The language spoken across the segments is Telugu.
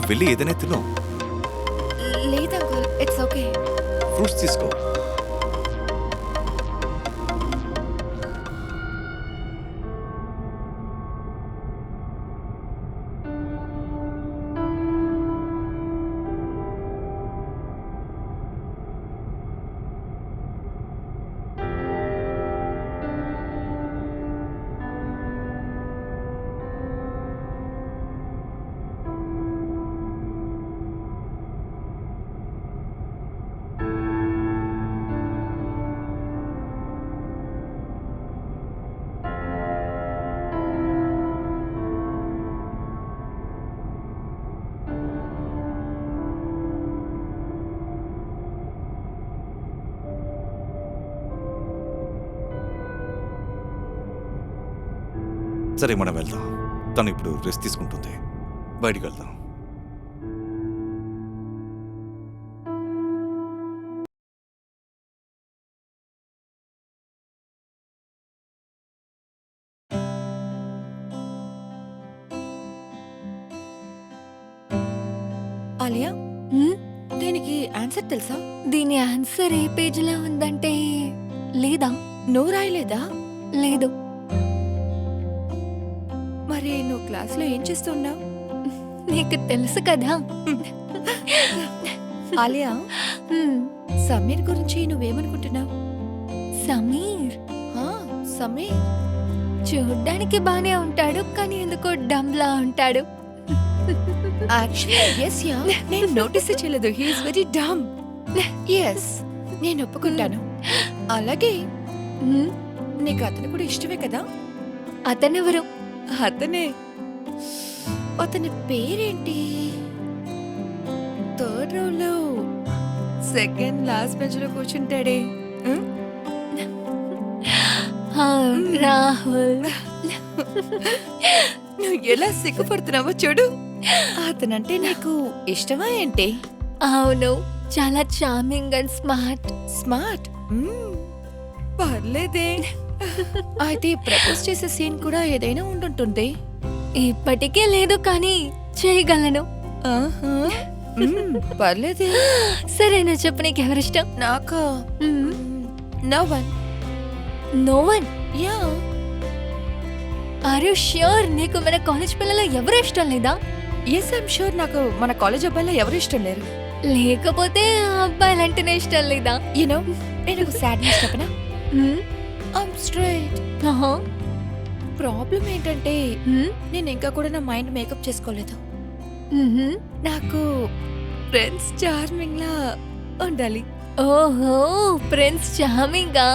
నువ్వు వెళ్ళి ఏదైనా తిను. లేదు అంకుల్ ఇట్స్ ఓకే ఫ్రూట్స్ తీసుకో. సరే మనం వెళ్దాం. తను ఇప్పుడు రెస్ట్ తీసుకుంటుంది. బయటికి వెళ్దాం. ఆలియా? హ్మ్? దీనికి ఆన్సర్ తెలుసా? దీని ఆన్సర్ ఏ పేజీలో ఉందంటే లేదా? నువ్వు రాయలేదా? లేదు. క్లాస్లో ఏం చేస్తున్నావు? నీకు తెలుసు కదా. ఆలియా. సమీర్ గురించి నువ్వేమనుకుంటున్నావు? సమీర్? సమీర్. చూడ్డానికి బానే ఉంటాడు కానీ ఎందుకో డమ్లా ఉంటాడు. Actually yes yeah. నేను నోటీస్ చేయలేదు హీఈస్ వెరీ డమ్ ఎస్ నేను ఒప్పుకుంటాను. అలాగే? నీకు అతను కూడా ఇష్టమే కదా? అతనెవరు? అతనే. అతని పేరేంటి? థర్డ్ రో లో సెకండ్ లాస్ట్ బెంచ్లో కూర్చుంటాడే రాహుల్. నువ్వు ఎలా సిగ్గుపడుతున్నావో చూడు. అతనంటే నీకు ఇష్టమా ఏంటి? అవును చాలా చార్మింగ్ అండ్ స్మార్ట్. స్మార్ట్. పర్లేదే. అయితే ప్రపోజ్ చేసే సీన్ కూడా ఏదైనా ఉండుంటుంది. ఇప్పటికే లేదు కానీ చేయగలను. పర్లేదే. సరే నువ్వు చెప్పు నీకు ఎవరిష్టం నాకు? No one. No one? Yeah. Are you sure నీకు మన కాలేజ్ పిల్లలు ఎవరు ఇష్టం లేదా? ఎస్ ఐమ్ షూర్ నాకు మన కాలేజ్ అబ్బాయిలో ఎవరు ఇష్టం లేరు. లేకపోతే అబ్బాయిలంటేనే ఇష్టం లేదా? యూనో నేను సాడ్ న్యూస్ చెప్పనా? I'm straight. ప్రాబ్లం ఏంటంటే? నేను ఇంకా కూడా నా మైండ్ మేకప్ చేసుకోలేదు. నాకు ఫ్రెండ్స్ చార్మింగ్ లా ఉండాలి. ఓహో ప్రిన్స్ చామింగా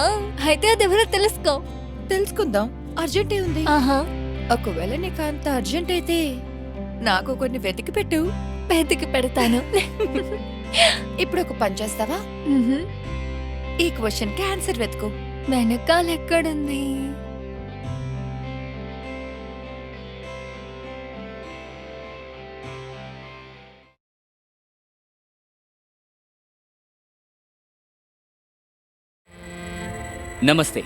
అయితే అది ఎవరో తెలుసుకో. తెలుసుకుందాం. అర్జెంటే ఉంది. ఆహా. ఒకవేళ నీకు అంత అర్జెంట్ అయితే నాకు కొన్ని వెతికి పెట్టు. పెతికి పెడతాను. ఇప్పుడు ఒక పని చేస్తావా. ఈ క్వశ్చన్కి ఆన్సర్ వెతుకు. వెనకాల ఎక్కడుంది? నమస్తే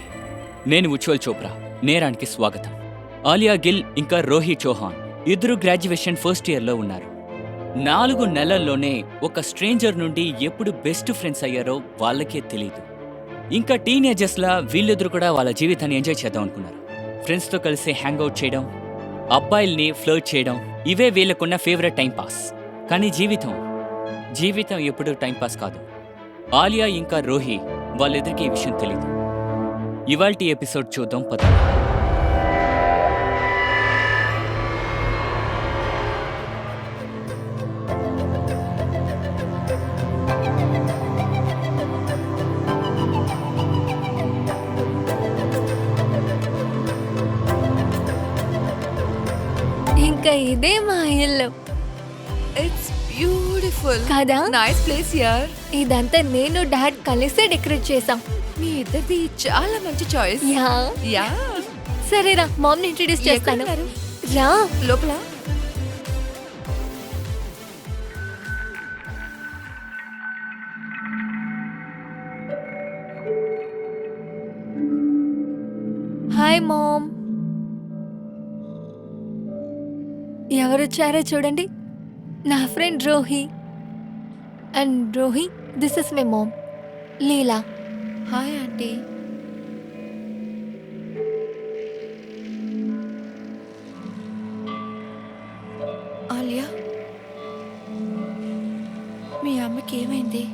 నేను ఉజ్వల్ చోప్రా. నేరానికి స్వాగతం. ఆలియా గిల్ ఇంకా రోహి చౌహాన్ ఇద్దరు గ్రాడ్యుయేషన్ ఫస్ట్ ఇయర్లో ఉన్నారు. నాలుగు నెలల్లోనే ఒక స్ట్రేంజర్ నుండి ఎప్పుడు బెస్ట్ ఫ్రెండ్స్ అయ్యారో వాళ్ళకే తెలియదు ఇంకా టీనేజర్స్లా వీళ్ళిద్దరు కూడా వాళ్ళ జీవితాన్ని ఎంజాయ్ చేద్దాం అనుకున్నారు. ఫ్రెండ్స్తో కలిసి హ్యాంగ్ అవుట్ చేయడం అబ్బాయిల్ని ఫ్లర్ట్ చేయడం ఇవే వీళ్ళకున్న ఫేవరెట్ టైంపాస్ కానీ జీవితం జీవితం ఎప్పుడూ టైంపాస్ కాదు. ఆలియా ఇంకా రోహి వాళ్ళిద్దరికీ ఈ విషయం తెలియదు ఇవాల్టి ఎపిసోడ్ చూద్దాం పద ఇంకా ఇదే మా ఇల్లు. ఇట్స్ బ్యూటిఫుల్ కదా? నైస్ ప్లేస్ యార్ ఇదంతా నేను డాడ్ కలిసే డెకరేట్ చేసాం మీ ఇద్దరిది చాలా మంచి చాయిస్ యా. యా. సరేరా మామ్ ఇంట్రడ్యూస్ చేస్తాను. ఎక్కడున్నారు? రా లోపల? హాయ్ మామ్ ఎవరొచ్చారో చూడండి. నా friend Rohi. And Rohi this is my mom Leela. Hi aunty. Alia మీ అమ్మకి ఏమైంది?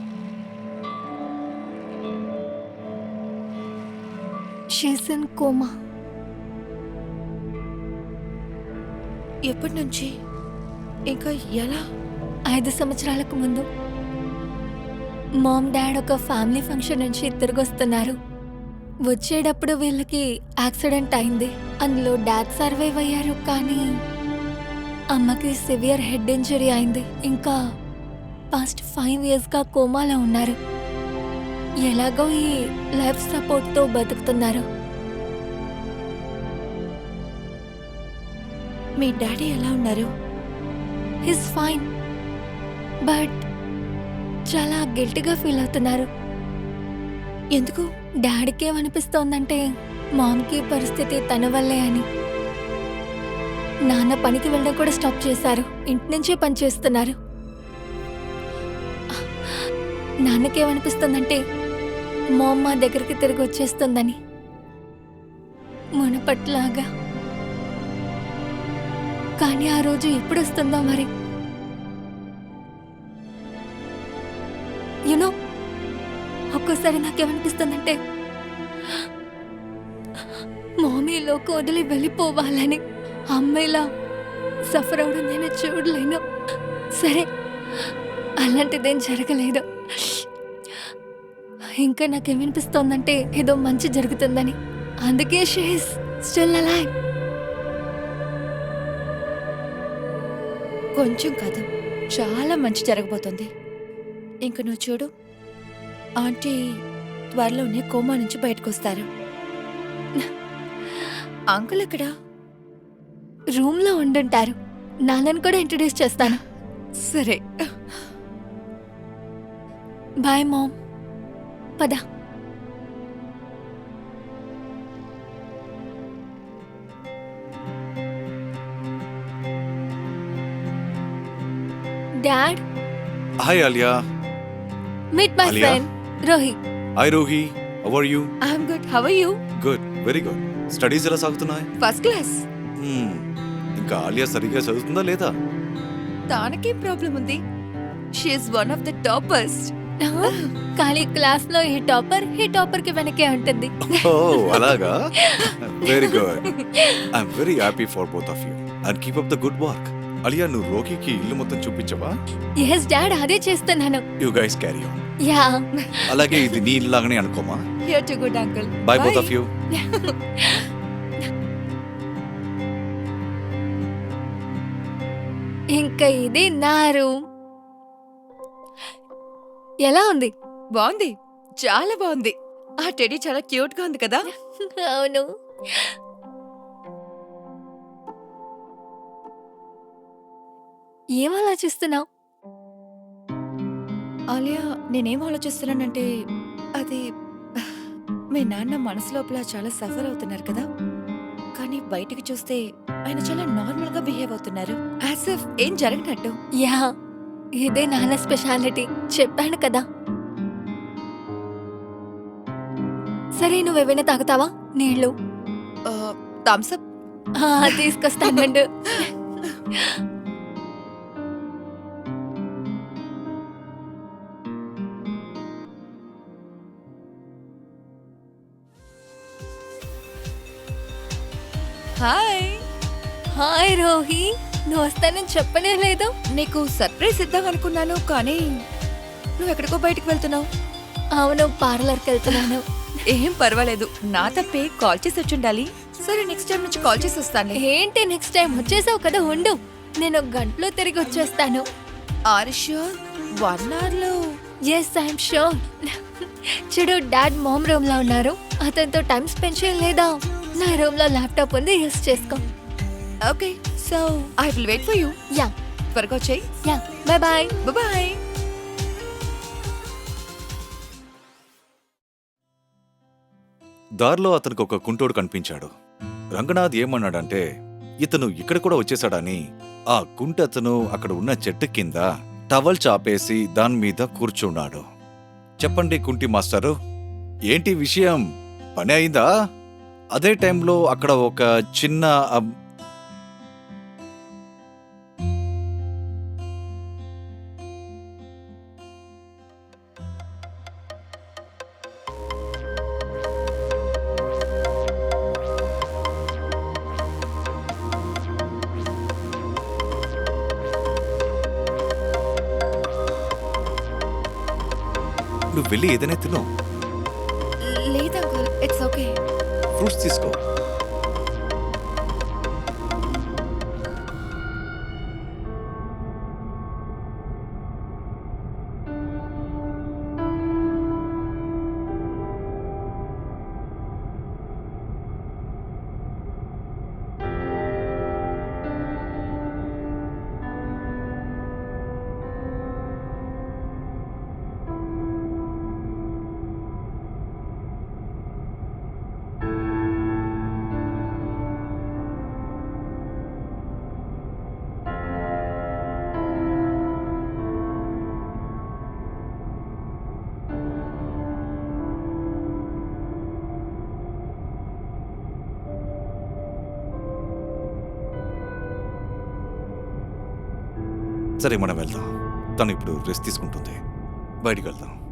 షీస్ ఇన్ కోమా ఎప్పటి నుంచి? ఇంకా ఎలా? ఐదు సంవత్సరాలకు ముందు. మామ్ డాడ్ ఒక ఫ్యామిలీ ఫంక్షన్ నుంచి తిరిగి వస్తున్నారు వచ్చేటప్పుడు వీళ్ళకి యాక్సిడెంట్ అయింది. అందులో డాడ్ సర్వైవ్ అయ్యారు కానీ అమ్మకి సివియర్ హెడ్ ఇంజరీ అయింది. ఇంకా పాస్ట్ ఫైవ్ ఇయర్స్గా కోమాలో ఉన్నారు. ఎలాగో ఈ లైఫ్ సపోర్ట్తో బతుకుతున్నారు. మీ డాడీ ఎలా ఉన్నారు? His fine. బట్ చాలా గిల్టీగా ఫీల్ అవుతున్నారు. ఎందుకు డాడీకేమనిపిస్తోందంటే మామ్కి పరిస్థితి తన వల్లే అని. నాన్న పనికి వెళ్ళడం కూడా స్టాప్ చేశారు. ఇంటి నుంచే పని చేస్తున్నారు. నాన్నకేమనిపిస్తుందంటే మా మా దగ్గరికి తిరిగి వచ్చేస్తుందని. మునపట్లాగా. కానీ ఆ రోజు ఎప్పుడు వస్తుందో మరి. ఒక్కోసారి నాకేమనిపిస్తుందంటే మామీలోకి వదిలి వెళ్ళిపోవాలని అమ్మాయిలా సఫర్ అవడం నేను చూడలేను. సరే అలాంటిదేం జరగలేదు. ఇంకా నాకేమనిపిస్తోందంటే ఏదో మంచి జరుగుతుందని. అందుకే షేస్ స్టిల్ అలా కొంచెం కాదు చాలా మంచి జరగబోతుంది. ఇంక నువ్వు చూడు. ఆంటీ త్వరలోనే కోమా నుంచి బయటకు వస్తారు అంకుల్ ఎక్కడా రూమ్లో ఉండుంటారు. నాన్నని కూడా ఇంట్రడ్యూస్ చేస్తాను. సరే. Bye mom. పద. Dad. Hi Alia. Meet my? Friend. Rohi hi Rohi how are you I'm good how you good very good studies ఎలా సాగుతున్నాయి? First class Hmm. ఇంకా ఆలియా సరిగ్గా చదువుతుందా లేదా? దానికేం ప్రాబ్లం ఉంది. She's one of the toppers కానీ క్లాస్లో ఈ టాపర్ ఈ టాపర్కి వెనకే ఉంటుంది. ఓ అలాగా? Very good I'm very happy for both of you and keep up the good work Alia నువ్వు రోకీకి ఇల్లు మొత్తం చూపించవా? ఎస్ డాడ్ అదే చేస్తున్నాను. You guys carry on yeah అలాగే ఇది నీ ఇల్లు లాగానే అనుకోమా here too good uncle bye both of you ఇంకా ఇది నా రూమ్ ఎలా ఉంది? బాగుంది. చాలా బాగుంది. ఆ టెడీ చాలా క్యూట్గా ఉంది కదా. అవును. ఏం ఆలోచిస్తున్నావు ఆలియా నేనేం ఆలోచిస్తున్నానంటే అది మీ నాన్న మనసు లోపల చాలా సఫర్ అవుతున్నారు కదా? కానీ బయటికి చూస్తే ఆయన చాలా నార్మల్గా బిహేవ్ అవుతున్నారు. యాజ్ ఇఫ్ ఏం జరగనట్టు. యా ఇదే నాన్న స్పెషాలిటీ. చెప్పాను కదా. సరే నువ్వేమైనా తాగుతావా? నీళ్ళు. Thums Up. ఆ, తీసుకొస్తానండు హాయ్. హాయ్ రోహి నువ్వు వస్తానని చెప్పనే లేదు నీకు సర్ప్రైజ్ ఇద్దాం అనుకున్నాను కానీ నువ్వు ఎక్కడికో బయటికి వెళ్తున్నావు. అవును పార్లర్కి వెళ్తున్నాను. ఏం పర్వాలేదు నా తప్పే కాల్ చేసి వచ్చుండాలి. సరే నెక్స్ట్ టైం నుంచి కాల్ చేసి వస్తాను. ఏంటి నెక్స్ట్ టైం వచ్చేసావు కదా ఉండు. నేను ఒక గంటలో తిరిగి వచ్చేస్తాను. ఆర్ ష్యూర్ వన్ అవర్లో? ఎస్ ఐఎమ్ షూర్ చూడు డాడ్ మామ్ రూమ్లో ఉన్నారు. అతనితో టైం స్పెండ్ చేయలేదా? నా రూమ్లో ల్యాప్టాప్ ఉంది యూస్ చేసుకో. Okay so I will wait for you yeah త్వరగా వచ్చాయి. యా బాయ్ బాయ్ బాయ్ దారిలో అతనికి ఒక కుంటోడు కనిపించాడు. రంగనాథ్ ఏమన్నాడంటే ఇతను ఇక్కడ కూడా వచ్చేసాడని ఆ కుంటతను అక్కడ ఉన్న చెట్టు కింద టవల్ చాపేసి దాని మీద కూర్చున్నాడు. చెప్పండి కుంటి మాస్టరు ఏంటి విషయం? పని అయిందా? అదే టైంలో అక్కడ ఒక చిన్న నువ్వు వెళ్ళి ఏదైనా తిను. లేదు అంకుల్ ఇట్స్ ఓకే ఫ్రూట్స్ సరే మనం వెళ్దాం. తను ఇప్పుడు రెస్ట్ తీసుకుంటుంది. బయటికి వెళ్దాం.